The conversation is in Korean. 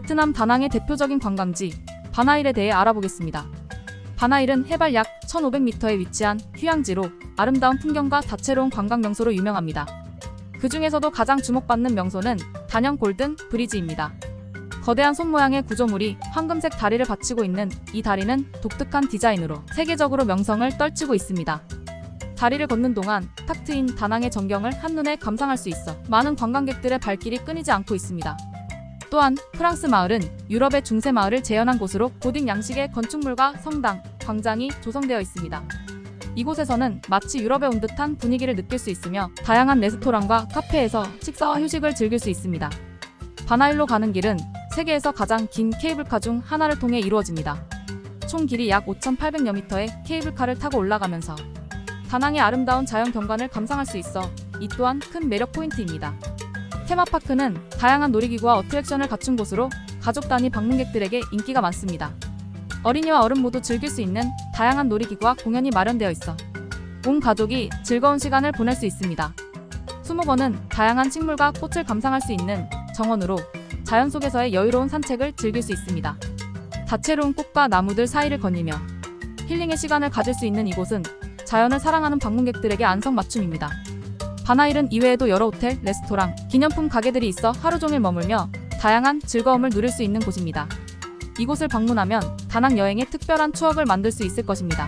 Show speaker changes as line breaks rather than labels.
베트남 다낭의 대표적인 관광지 바나일에 대해 알아보겠습니다. 바나일은 해발 약 1500m에 위치한 휴양지로 아름다운 풍경과 다채로운 관광 명소로 유명합니다. 그 중에서도 가장 주목받는 명소는 단연 골든 브리지입니다. 거대한 손 모양의 구조물이 황금색 다리를 받치고 있는 이 다리는 독특한 디자인으로 세계적으로 명성을 떨치고 있습니다. 다리를 걷는 동안 탁 트인 다낭의 전경을 한눈에 감상할 수 있어 많은 관광객들의 발길이 끊이지 않고 있습니다. 또한 프랑스 마을은 유럽의 중세 마을을 재현한 곳으로 고딕 양식의 건축물과 성당, 광장이 조성되어 있습니다. 이곳에서는 마치 유럽에 온 듯한 분위기를 느낄 수 있으며 다양한 레스토랑과 카페에서 식사와 휴식을 즐길 수 있습니다. 바나일로 가는 길은 세계에서 가장 긴 케이블카 중 하나를 통해 이루어집니다. 총 길이 약 5,800여 미터의 케이블카를 타고 올라가면서 다낭의 아름다운 자연 경관을 감상할 수 있어 이 또한 큰 매력 포인트입니다. 테마파크는 다양한 놀이기구와 어트랙션을 갖춘 곳으로 가족 단위 방문객들에게 인기가 많습니다. 어린이와 어른 모두 즐길 수 있는 다양한 놀이기구와 공연이 마련되어 있어 온 가족이 즐거운 시간을 보낼 수 있습니다. 수목원은 다양한 식물과 꽃을 감상할 수 있는 정원으로 자연 속에서의 여유로운 산책을 즐길 수 있습니다. 다채로운 꽃과 나무들 사이를 거니며 힐링의 시간을 가질 수 있는 이곳은 자연을 사랑하는 방문객들에게 안성맞춤입니다. 바나일은 이외에도 여러 호텔, 레스토랑, 기념품 가게들이 있어 하루 종일 머물며 다양한 즐거움을 누릴 수 있는 곳입니다. 이곳을 방문하면 다낭 여행의 특별한 추억을 만들 수 있을 것입니다.